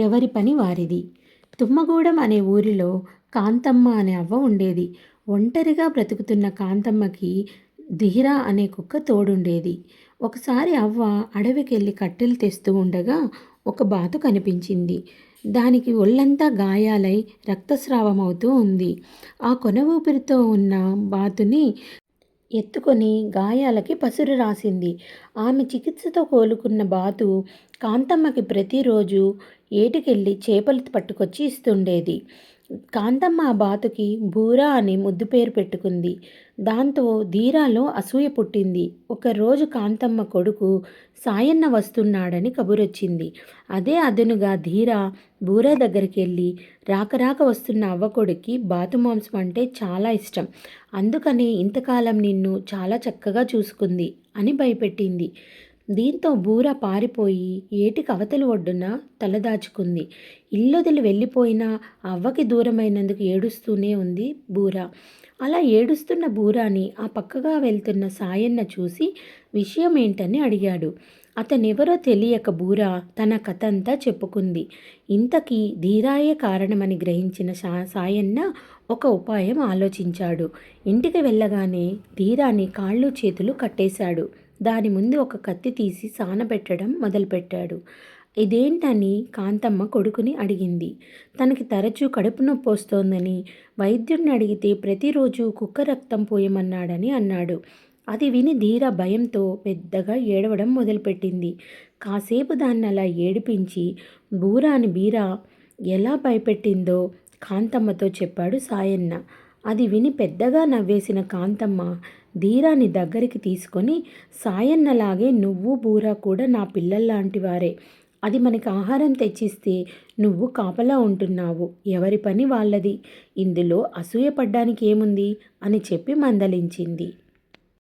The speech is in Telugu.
ఎవరి పని వారిది. తుమ్మగూడెం అనే ఊరిలో కాంతమ్మ అనే అవ్వ ఉండేది. ఒంటరిగా బ్రతుకుతున్న కాంతమ్మకి ధీరా అనే కుక్క తోడుండేది. ఒకసారి అవ్వ అడవికెళ్ళి కట్టెలు తెస్తూ ఉండగా ఒక బాతు కనిపించింది. దానికి ఒళ్ళంతా గాయాలై రక్తస్రావం అవుతూ ఉంది. ఆ కొన ఊపిరితో ఉన్న బాతుని ఎత్తుకొని గాయాలకి పసురు రాసింది. ఆమె చికిత్సతో కోలుకున్న బాతు కాంతమ్మకి ప్రతిరోజు ఏటికెళ్ళి చేపలు పట్టుకొచ్చి ఇస్తుండేది. కాంతమ్మ ఆ బాతుకి బూరా అని ముద్దు పేరు పెట్టుకుంది. దాంతో ధీరాలో అసూయ పుట్టింది. ఒకరోజు కాంతమ్మ కొడుకు సాయన్న వస్తున్నాడని కబురొచ్చింది. అదే అదనుగా ధీరా బూరా దగ్గరికి వెళ్ళి రాకరాక వస్తున్న అవ్వ కొడుక్కి బాతు మాంసం అంటే చాలా ఇష్టం. అందుకని ఇంతకాలం నిన్ను చాలా చక్కగా చూసుకుంది అని భయపెట్టింది. దీంతో బూర పారిపోయి ఏటికి అవతలి ఒడ్డున తలదాచుకుంది. ఇల్లొదిలి వెళ్ళిపోయినా అవ్వకి దూరమైనందుకు ఏడుస్తూనే ఉంది బూర. అలా ఏడుస్తున్న బూరాని ఆ పక్కగా వెళ్తున్న సాయన్న చూసి విషయం ఏంటని అడిగాడు. అతనెవరో తెలియక బూర తన కథ అంతా చెప్పుకుంది. ఇంతకీ ధీరాయే కారణమని గ్రహించిన సా సాయన్న ఒక ఉపాయం ఆలోచించాడు. ఇంటికి వెళ్ళగానే ధీరాని కాళ్ళు చేతులు కట్టేశాడు. దాని ముందు ఒక కత్తి తీసి సానబెట్టడం మొదలుపెట్టాడు. ఇదేంటని కాంతమ్మ కొడుకుని అడిగింది. తనకి తరచూ కడుపు నొప్పి వస్తోందని వైద్యుడిని అడిగితే ప్రతిరోజు కుక్క రక్తం పోయమన్నాడని అన్నాడు. అది విని ధీర భయంతో పెద్దగా ఏడవడం మొదలుపెట్టింది. కాసేపు దాన్ని అలా ఏడిపించి బూరాని బీరా ఎలా భయపెట్టిందో కాంతమ్మతో చెప్పాడు సాయన్న. అది విని పెద్దగా నవ్వేసిన కాంతమ్మ ధీరాని దగ్గరికి తీసుకొని సాయన్నలాగే నువ్వు బూరా కూడా నా పిల్లల్లాంటి వారే అది మనకి ఆహారం తెచ్చిస్తే నువ్వు కాపలా ఉంటున్నావు. ఎవరి పని వాళ్ళది? ఇందులో అసూయపడ్డానికి ఏముంది? అని చెప్పి మందలించింది.